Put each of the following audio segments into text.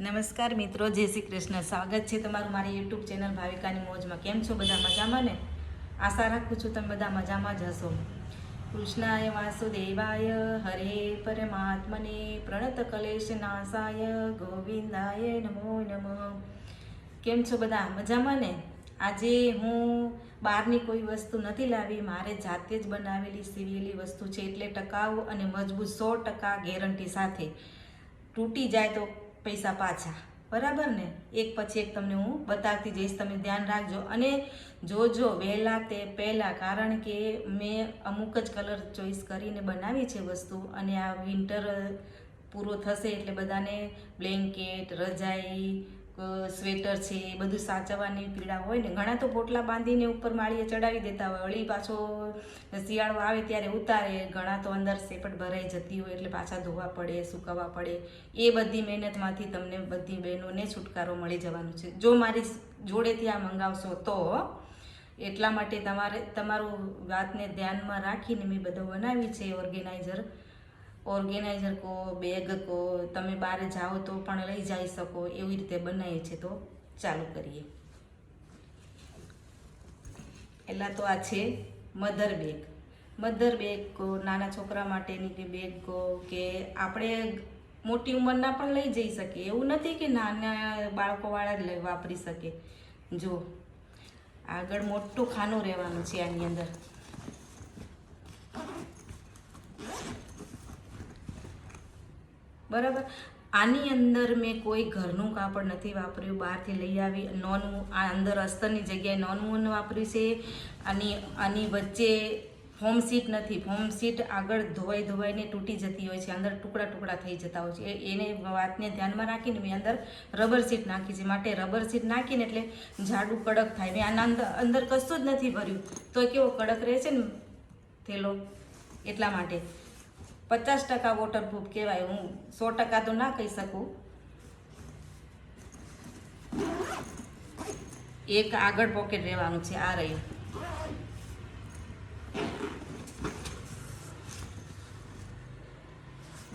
નમસ્કાર મિત્રો, જય શ્રી કૃષ્ણ. સ્વાગત છે તમારું મારી યુટ્યુબ ચેનલ ભાવિકાની મોજમાં. કેમ છો બધા મજામાં ને? આશા રાખું છું તમે બધા મજામાં જ હશો. કૃષ્ણાય વાસુદેવાય, હરે પરમાત્મને પ્રણત કલેશ નાસાય ગોવિંદાય નમો નમઃ. કેમ છો બધા? મજામાં ને? આજે હું બહારની કોઈ વસ્તુ નથી લાવી, મારે જાતે જ બનાવેલી સીવેલી વસ્તુ છે. એટલે ટકાઉ અને મજબૂત સો ટકા ગેરંટી સાથે. તૂટી જાય તો પૈસા પાછા. બરાબર ને? એક પછી એક તમને હું બતાવતી જઈશ, તમે ધ્યાન રાખજો. અને જોજો, વહેલા તે પહેલાં, કારણ કે મેં અમુક જ કલર ચોઈસ કરીને બનાવી છે વસ્તુ અને આ વિન્ટર પૂરો થશે એટલે બધાને બ્લેન્કેટ રજાઈ સ્વેટર છે, એ બધું સાચવવાની પીડા હોય ને, ઘણા તો પોટલા બાંધીને ઉપર માળીએ ચડાવી દેતા હોય. વળી પાછો શિયાળો આવે ત્યારે ઉતારે, ઘણા તો અંદર સેપટ ભરાઈ જતી હોય એટલે પાછા ધોવા પડે, સુકવવા પડે. એ બધી મહેનતમાંથી તમને બધી બહેનોને છુટકારો મળી જવાનો છે. જો મારી જોડેથી આ મંગાવશો તો એટલા માટે તમારે, તમારું વાતને ધ્યાનમાં રાખીને મેં બધું બનાવી છે, ઓર્ગેનાઇઝર. ઓર્ગેનાઇઝર કહો, બેગ કહો, તમે બહાર જાઓ તો પણ લઈ જઈ શકો, એવી રીતે બનાવીએ છીએ તો ચાલુ કરીએ. પહેલાં તો આ છે મધર બેગ. મધર બેગ કહો, નાના છોકરા માટેની કે બેગ કહો કે આપણે મોટી ઉંમરના પણ લઈ જઈ શકીએ. એવું નથી કે નાના બાળકોવાળા જ વાપરી શકે. જો, આગળ મોટું ખાનું રહેવાનું છે આની અંદર. બરાબર? આની અંદર મેં કોઈ ઘરનું કાપડ નથી વાપર્યું, બહારથી લઈ આવી, નોન, આ અંદર અસ્તરની જગ્યાએ નોન વૂન વાપર્યું છે. આની આની વચ્ચે ફોમ સીટ નથી. ફોમ સીટ આગળ ધોવાઈ ધોવાઈને તૂટી જતી હોય છે, અંદર ટુકડા ટુકડા થઈ જતા હોય છે. એને વાતને ધ્યાનમાં રાખીને મેં અંદર રબર સીટ નાખી છે. માટે રબર સીટ નાખીને એટલે ઝાડું કડક થાય. મેં આના અંદર અંદર કશું જ નથી ભર્યું. તો કેવો કડક રહે છે ને થેલો? એટલા માટે. પચાસ ટકા વોટરપ્રૂફ કહેવાય. હું સો ટકા તો ના કહી શકું. એક આગળ પોકેટ રહેવાનું છે, આ રહ્યું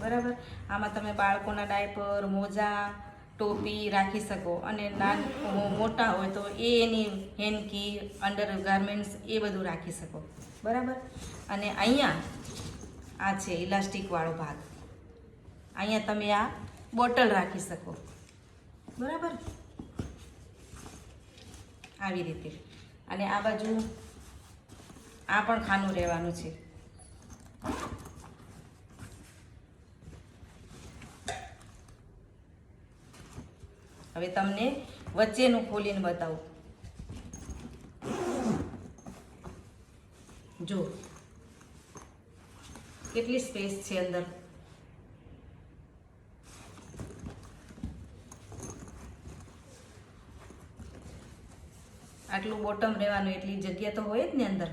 બરાબર? આમાં તમે બાળકોના ડાયપર, મોજા, ટોપી રાખી શકો અને નાન મોટા હોય તો એ એની હેન્કી અંડર ગાર્મેન્ટ્સ એ બધું રાખી શકો. બરાબર? અને અહીંયા આ છે ઇલાસ્ટિકવાળો ભાગ. અહીંયા તમે આ બોટલ રાખી શકો. બરાબર? આવી રીતે. અને આ બાજુ આ પણ ખાનું રહેવાનું છે. હવે તમને વચ્ચેનું ખોલીને બતાવું. જો કેટલી સ્પેસ છે અંદર? આટલું બોટમ રહેવાનું એટલી જગ્યા તો હોય જ ને અંદર.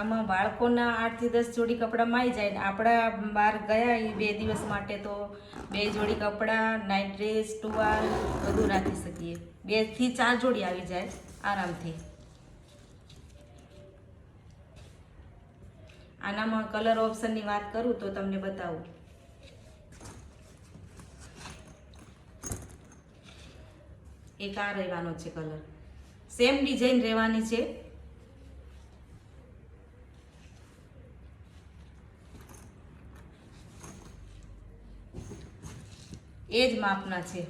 આમાં બાળકોના આઠથી દસ જોડી કપડાં માઈ જાય આપણા બહાર ગયા એ બે દિવસ માટે તો બે જોડી કપડાં નાઇટ ડ્રેસ ટુવાલ બધું રાખી શકીએ. બેથી ચાર જોડી આવી જાય આરામથી. આનામાં કલર ઓપ્શનની વાત કરું તો તમને બતાવું. એક આ રહેવાનો છે કલર સેમ ડિઝાઇન રહેવાની છે. એ જ માપના છે.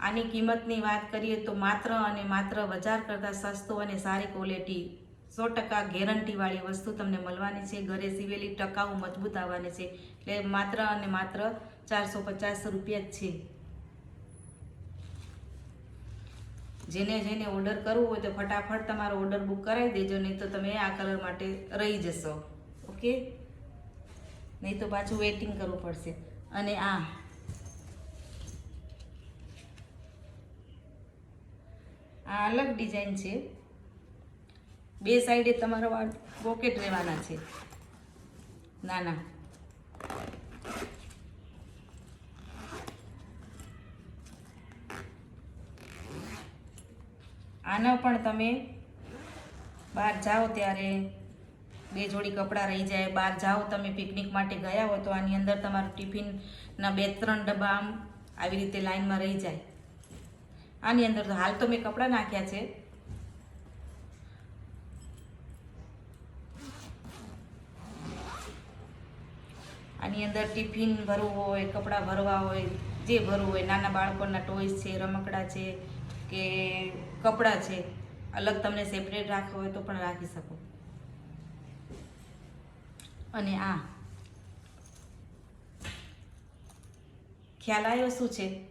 આની કિંમતની વાત કરીએ તો માત્ર અને માત્ર બજાર કરતાં સસ્તો અને સારી ક્વોલિટી સો ટકા ગેરંટીવાળી વસ્તુ તમને મળવાની છે. ઘરે સીવેલી ટકાઉ મજબૂત આવવાની છે. એટલે માત્ર અને માત્ર ચારસો પચાસ રૂપિયા જ છે. જેને જેને ઓર્ડર કરવું હોય તો ફટાફટ તમારો ઓર્ડર બુક કરાવી દેજો, નહીં તો તમે આ કલર માટે રહી જશો. ઓકે? નહીં તો પાછું વેઇટિંગ કરવું પડશે. અને આ. આ અલગ ડિઝાઇન છે. બે સાઈડે તમારો પોકેટ રહેવાના છે. નાના. આનો પણ તમે બહાર જાઓ ત્યારે બે જોડી કપડાં રહી જાય. બહાર જાઓ તમે પિકનિક માટે ગયા હો તો આની અંદર તમારું ટિફિનના બે ત્રણ ડબ્બા આમ આવી રીતે લાઈનમાં રહી જાય. આની અંદર હાલ તો મેં કપડાં નાખ્યા છે. આની અંદર ટિફિન ભરવું હોય, કપડાં ભરવા હોય, જે ભરવું હોય, નાના બાળકોના ટોયસ છે, રમકડા છે કે કપડાં છે, અલગ તમને સેપરેટ રાખવું હોય તો પણ રાખી શકો. અને આ. ખ્યાલ આવ્યો શું છે?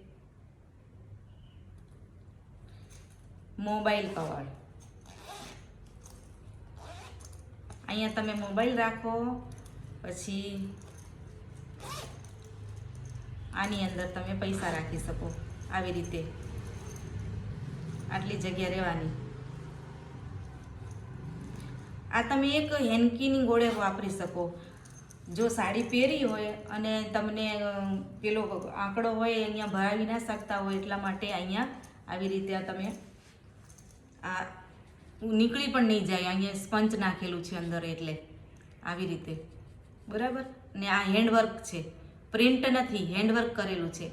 Mobile cover. અહીંયા તમે મોબાઈલ રાખો, પછી આની અંદર તમે પૈસા રાખી શકો. આવી રીતે. આટલી જગ્યા રહેવાની. આ તમે એક હેન્કીની ગોળે વાપરી શકો. જો સાડી પહેરી હોય અને તમને પેલો આંકડો હોય અહીંયા ભરાવી ના શકતા હોય એટલા માટે અહીંયા આવી રીતે તમે, આ નીકળી પણ નહીં જાય. અહીંયા સ્પંચ નાખેલું છે અંદર એટલે. આવી રીતે. બરાબર? ને આ હેન્ડવર્ક છે. પ્રિન્ટ નથી હેન્ડવર્ક કરેલું છે.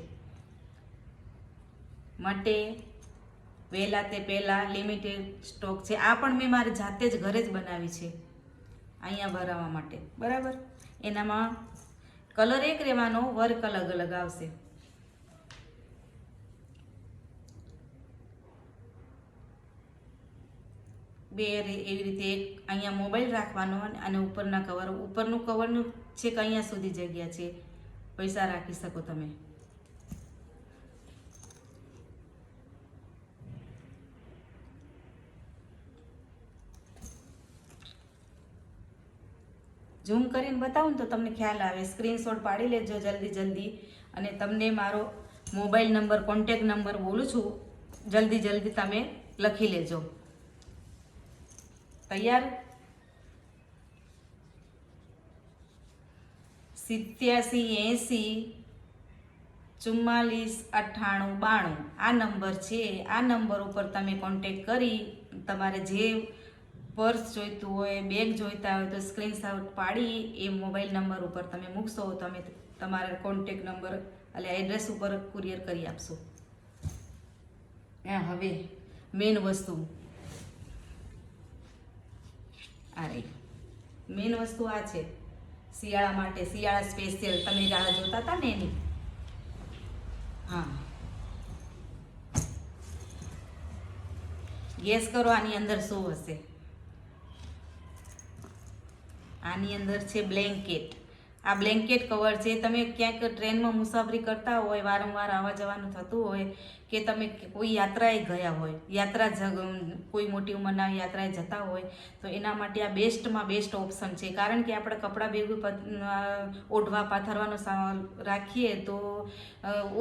માટે વહેલા તે પહેલાં લિમિટેડ સ્ટોક છે. આ પણ મેં મારી જાતે જ ઘરે જ બનાવી છે. અહીંયા ભરાવા માટે. બરાબર. એનામાં કલર એક રહેવાનો વર્ક અલગ અલગ આવશે. બે એવી રીતે એક અહીંયા મોબાઈલ રાખવાનો અને- અને ઉપરના કવર ઉપરનું કવરનું છેક અહીંયા સુધી જગ્યા છે. પૈસા રાખી શકો તમે. ઝૂમ કરીને બતાવું તો તમને ખ્યાલ આવે. સ્ક્રીનશોટ પાડી લેજો જલ્દી જલ્દી. અને તમને મારો મોબાઈલ નંબર કોન્ટેક નંબર બોલું છું, જલ્દી જલ્દી તમે લખી લેજો. તૈયાર? સિત્યાસી એંસી, ચુમ્માલીસ, અઠ્ઠાણું, બાણું. આ નંબર છે. આ નંબર ઉપર તમે કોન્ટેક કરી, તમારે જે પર્સ જોઈતું હોય બેગ જોઈતા હોય, તો સ્ક્રીનશોટ પાડી, એ મોબાઈલ નંબર ઉપર તમે મૂકશો, તમે તમારા કોન્ટેક નંબર એટલે એડ્રેસ ઉપર કુરિયર કરી આપશો. હવે મેઇન વસ્તુ. આ રહી. મેઇન વસ્તુ આ છે. શિયાળા માટે, શિયાળા સ્પેશિયલ તમે રાહ જોતા હતા ને એની? હા. ગેસ કરો આની અંદર શું હશે? આની અંદર છે બ્લેન્કેટ આ બ્લેન્કેટ કવર છે તમે ક્યાંક ટ્રેનમાં મુસાફરી કરતા હોય, વારંવાર આવવા જવાનું થતું હોય, કે તમે કોઈ યાત્રાએ ગયા હોય, યાત્રા કોઈ મોટી ઉંમરના યાત્રાએ જતા હોય, તો એના માટે આ બેસ્ટમાં બેસ્ટ ઓપ્શન છે. કારણ કે આપણે કપડાં ભેગું ઓઢવા, પાથરવાનો રાખીએ તો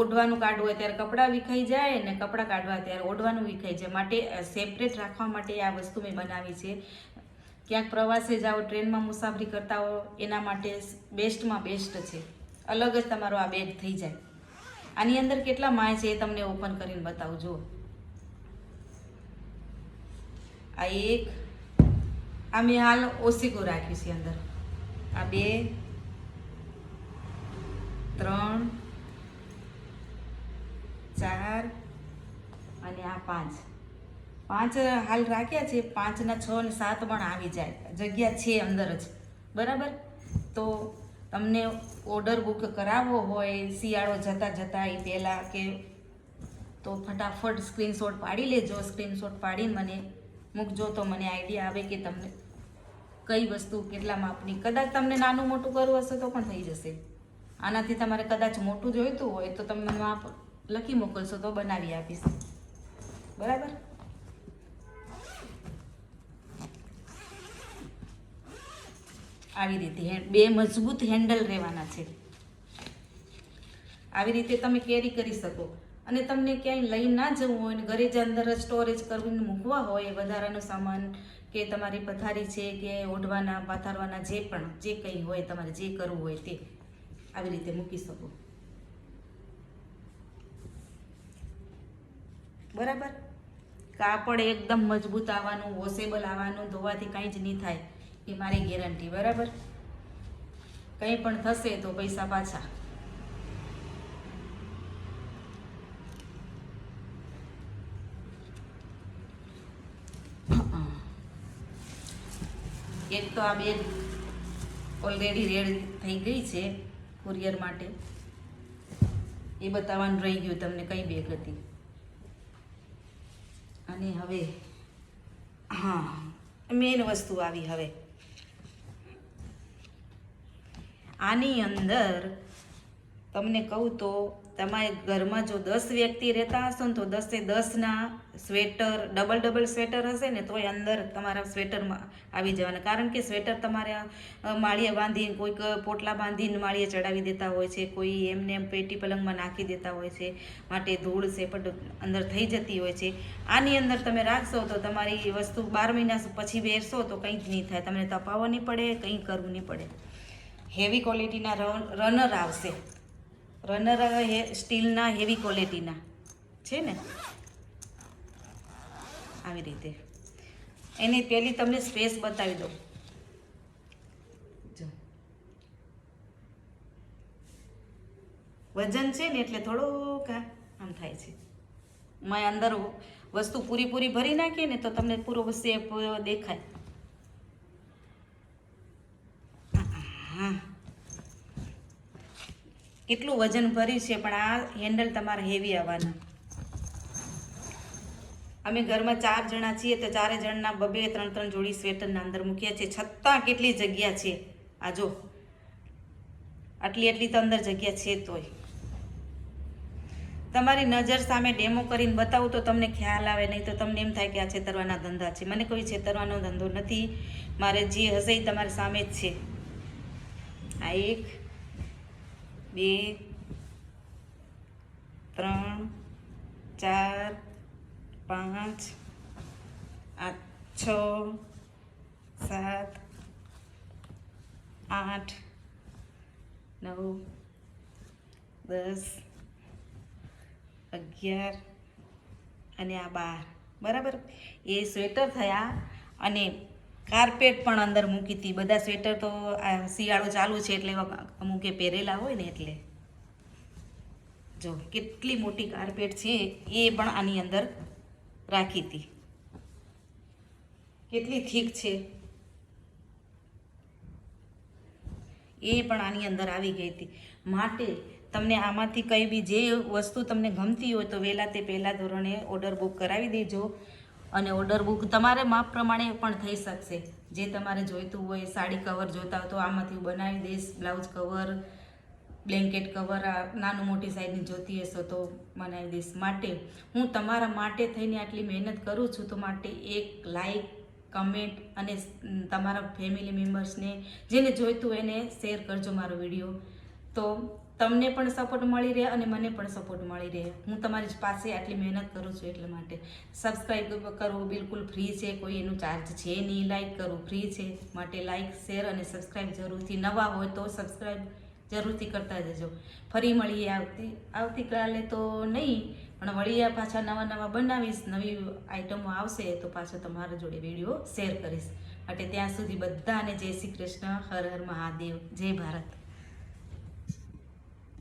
ઓઢવાનું કાઢવું હોય ત્યારે કપડાં વિખાઈ જાય ને કપડાં કાઢવા ત્યારે ઓઢવાનું વિખાઈ જાય. માટે સેપરેટ રાખવા માટે આ વસ્તુ મેં બનાવી છે. ક્યાંક પ્રવાસે જાઓ, ટ્રેનમાં મુસાફરી કરતા હો, એના માટે બેસ્ટમાં બેસ્ટ છે. અલગ જ તમારો આ બેગ થઈ જાય. આની અંદર કેટલા માય છે એ તમને ઓપન કરીને બતાવું જુઓ આ એક, આ મેં હાલ ઓસિકો રાખ્યું છે અંદર. આ બે, ત્રણ, ચાર અને આ પાંચ. પાંચ હાલ રાખ્યા છે પાંચના છ અને સાત પણ આવી જાય. જગ્યા છે અંદર જ. બરાબર? તો તમને ઓર્ડર બુક કરાવવો હોય, શિયાળો જતાં જતાં એ પહેલાં કે તો ફટાફટ સ્ક્રીનશોટ પાડી લેજો સ્ક્રીનશોટ પાડી મને મૂકજો તો મને આઈડિયા આવે કે તમને કઈ વસ્તુ, કેટલા માપની. કદાચ તમને નાનું મોટું કરવું હશે તો પણ થઈ જશે. આનાથી તમારે કદાચ મોટું જોઈતું હોય તો તમે માપ લખી મોકલશો તો બનાવી આપીશ. બરાબર? આવી રીતે બે મજબૂત હેન્ડલ રહેવાના છે. આવી રીતે તમે કેરી કરી શકો. અને તમને ક્યાંય લઈ ના જવું હોય ને ઘરે જ અંદર સ્ટોરેજ કરીને મૂકવા હોય વધારાનો સામાન કે તમારી પથારી છે કે ઓઢવાના, પાથરવાના જે પણ, જે કંઈ હોય તમારે જે કરવું હોય તે આવી રીતે મૂકી શકો. બરાબર? કાપડ એકદમ મજબૂત આવવાનું વોશેબલ આવવાનું, ધોવાથી કાંઈ જ નહીં થાય. એ મારી ગેરંટી, બરાબર? કંઈ પણ થશે તો પૈસા પાછા. એક તો આ બેગ ઓલરેડી રેડ થઈ ગઈ છે કુરિયર માટે. એ બતાવવાનું રહી ગયું તમને કઈ બેગ હતી. અને હવે, હા મેઇન વસ્તુ આવી હવે. આની અંદર તમને કહું તો તમારે ઘરમાં જો દસ વ્યક્તિ રહેતા હશો ને તો દસે દસના સ્વેટર, ડબલ ડબલ સ્વેટર હશે ને તોય અંદર તમારા સ્વેટરમાં આવી જવાના. કારણ કે સ્વેટર તમારે માળીએ બાંધીને કોઈક પોટલા બાંધીને માળીએ ચડાવી દેતા હોય છે, કોઈ એમને એમ પેટી પલંગમાં નાખી દેતા હોય છે, માટે ધૂળ સેપટ અંદર થઈ જતી હોય છે. આની અંદર તમે રાખશો તો તમારી વસ્તુ બાર મહિના પછી વેરશો તો કંઈ જ નહીં થાય. તમને તપાવવા નહીં પડે કંઈ કરવું નહીં પડે. હેવી ક્વોલિટીના રનર આવશે. રનર હે સ્ટીલના હેવી ક્વોલિટીના છે ને? આવી રીતે. એની પહેલી તમને સ્પેસ બતાવી દઉં. વજન છે ને એટલે થોડુંક આમ થાય છે. મેં અંદર વસ્તુ પૂરી પૂરી ભરી નાખીએ ને તો તમને પૂરો શેપ દેખાય. હા કેટલું વજન ભર્યું છે, પણ આ હેન્ડલ તમારે હેવી આવવાના. અમે ઘરમાં ચાર જણા છીએ, તો ચારે જણના બબે ત્રણ ત્રણ જોડી સ્વેટરના અંદર મૂક્યા છે. છતાં કેટલી જગ્યા છે? આ જો. આટલી આટલી તો અંદર જગ્યા છે તોય. તમારી નજર સામે ડેમો કરીને બતાવું તો તમને ખ્યાલ આવે, નહીં તો તમને એમ થાય કે આ છેતરવાના ધંધા છે. મને કોઈ છેતરવાનો ધંધો નથી. મારે જે હશે એ તમારી સામે જ છે. આ એક બે, ત્રણ, ચાર, પાંચ, આઠ, છ, સાત, આઠ, નવ, દસ, અગિયાર અને આ બાર. બરાબર? એ સ્વેટર થયા અને કાર્પેટ પણ અંદર મૂકી હતી. બધા સ્વેટર તો શિયાળો ચાલુ છે એટલે અમુકે પહેરેલા હોય ને એટલે. જો, કેટલી મોટી કાર્પેટ છે એ પણ આની અંદર રાખી હતી. કેટલી થીક છે. એ પણ આની અંદર આવી ગઈ હતી. માટે તમને આમાંથી કંઈ બી જે વસ્તુ તમને ગમતી હોય તો વહેલા તે પહેલાં ધોરણે ઓર્ડર બુક કરાવી દેજો. અને ઓર્ડર બુક તમારે માપ પ્રમાણે પણ થઈ શકશે. જે તમારે જોઈતું હોય, સાડી કવર જોતા હોય તો આમાંથી હું બનાવી દઈશ બ્લાઉઝ કવર બ્લેન્કેટ કવર આ નાનું મોટી સાઈઝની જોતી હશો તો બનાવી દઈશ. માટે હું તમારા માટે થઈને આટલી મહેનત કરું છું તો માટે એક લાઈક કમેન્ટ અને તમારા ફેમિલી મેમ્બર્સને જેને જોઈતું એને શેર કરજો મારો વીડિયો તો તમને પણ સપોર્ટ મળી રહે અને મને પણ સપોર્ટ મળી રહે. હું તમારી પાસે આટલી મહેનત કરું છું એટલા માટે. સબસ્ક્રાઈબ કરવું બિલકુલ ફ્રી છે, કોઈ એનું ચાર્જ છે નહીં લાઈક કરવું ફ્રી છે. માટે લાઈક શેર અને સબસ્ક્રાઈબ જરૂરથી. નવા હોય તો સબસ્ક્રાઈબ જરૂરથી કરતા જજો. ફરી મળીએ આવતી, આવતીકાલે તો નહીં, પણ વળી પાછા નવા નવા બનાવીશ. નવી આઈટમો આવશે તો પાછો તમારા જોડે વીડિયો શેર કરીશ. માટે ત્યાં સુધી બધાને જય શ્રી કૃષ્ણ. હર હર મહાદેવ. જય ભારત.